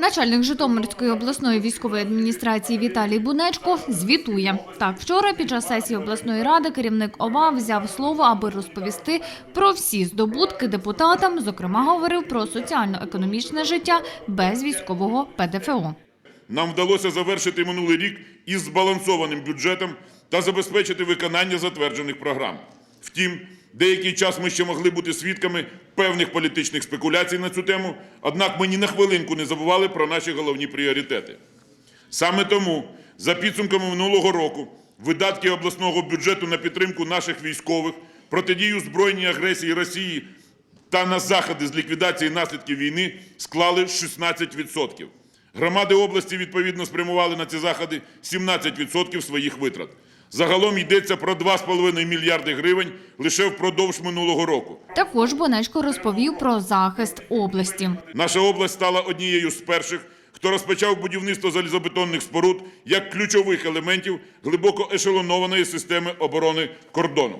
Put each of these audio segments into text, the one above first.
Начальник Житомирської обласної військової адміністрації Віталій Бунечко звітує. Так, вчора під час сесії обласної ради керівник ОВА взяв слово, аби розповісти про всі здобутки депутатам. Зокрема, говорив про соціально-економічне життя без військового ПДФО. Нам вдалося завершити минулий рік із збалансованим бюджетом та забезпечити виконання затверджених програм. Втім, деякий час ми ще могли бути свідками певних політичних спекуляцій на цю тему, однак ми ні на хвилинку не забували про наші головні пріоритети. Саме тому, за підсумками минулого року, видатки обласного бюджету на підтримку наших військових, протидію збройній агресії Росії та на заходи з ліквідації наслідків війни склали 16%. Громади області відповідно спрямували на ці заходи 17% своїх витрат. Загалом йдеться про 2,5 мільярди гривень лише впродовж минулого року. Також Бунечко розповів про захист області. Наша область стала однією з перших, хто розпочав будівництво залізобетонних споруд як ключових елементів глибоко ешелонованої системи оборони кордону.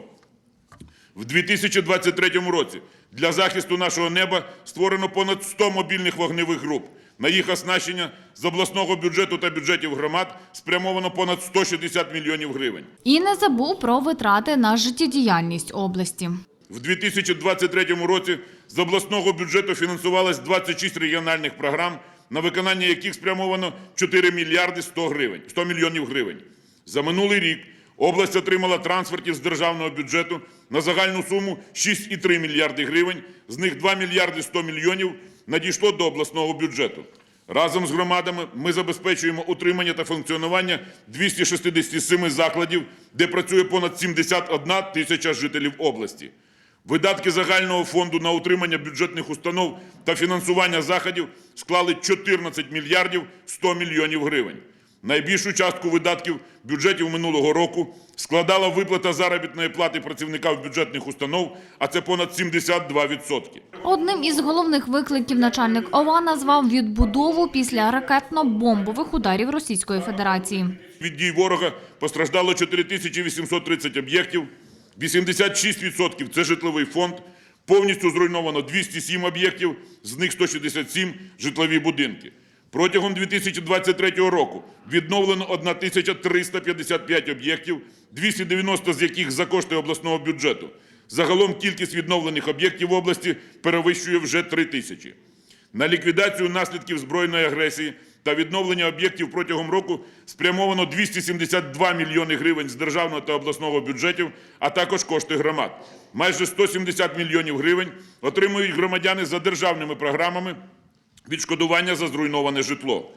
В 2023 році для захисту нашого неба створено понад 100 мобільних вогневих груп. На їх оснащення з обласного бюджету та бюджетів громад спрямовано понад 160 мільйонів гривень. І не забув про витрати на життєдіяльність області. В 2023 році з обласного бюджету фінансувалось 26 регіональних програм, на виконання яких спрямовано 4 мільярди 100 гривень, 100 мільйонів гривень. За минулий рік область отримала трансфертів з державного бюджету на загальну суму 6,3 мільярди гривень, з них 2 мільярди 100 мільйонів надійшло до обласного бюджету. Разом з громадами ми забезпечуємо утримання та функціонування 267 закладів, де працює понад 71 тисяча жителів області. Видатки загального фонду на утримання бюджетних установ та фінансування заходів склали 14 мільярдів 100 мільйонів гривень. Найбільшу частку видатків бюджетів минулого року складала виплата заробітної плати працівникам бюджетних установ, а це понад 72%. Одним із головних викликів начальник ОВА назвав відбудову після ракетно-бомбових ударів Російської Федерації. Від дій ворога постраждало 4830 об'єктів, 86% – це житловий фонд, повністю зруйновано 207 об'єктів, з них 167 – житлові будинки. Протягом 2023 року відновлено 1355 об'єктів, 290 з яких за кошти обласного бюджету. Загалом кількість відновлених об'єктів в області перевищує вже 3 тисячі. На ліквідацію наслідків збройної агресії та відновлення об'єктів протягом року спрямовано 272 мільйони гривень з державного та обласного бюджетів, а також кошти громад. Майже 170 мільйонів гривень отримують громадяни за державними програмами відшкодування за зруйноване житло.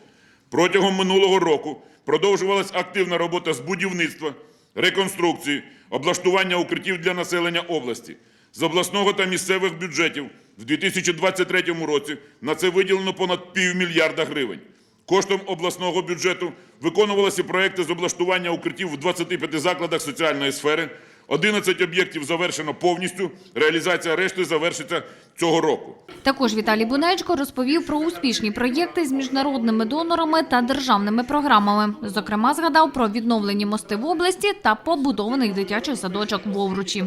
Протягом минулого року продовжувалась активна робота з будівництва, реконструкції, облаштування укриттів для населення області. З обласного та місцевих бюджетів в 2023 році на це виділено понад півмільярда гривень. Коштом обласного бюджету виконувалися проекти з облаштування укриттів в 25 закладах соціальної сфери. 11 об'єктів завершено повністю. Реалізація решти завершиться цього року. Також Віталій Бунечко розповів про успішні проєкти з міжнародними донорами та державними програмами. Зокрема, згадав про відновлені мости в області та побудований дитячий садочок в Овручі.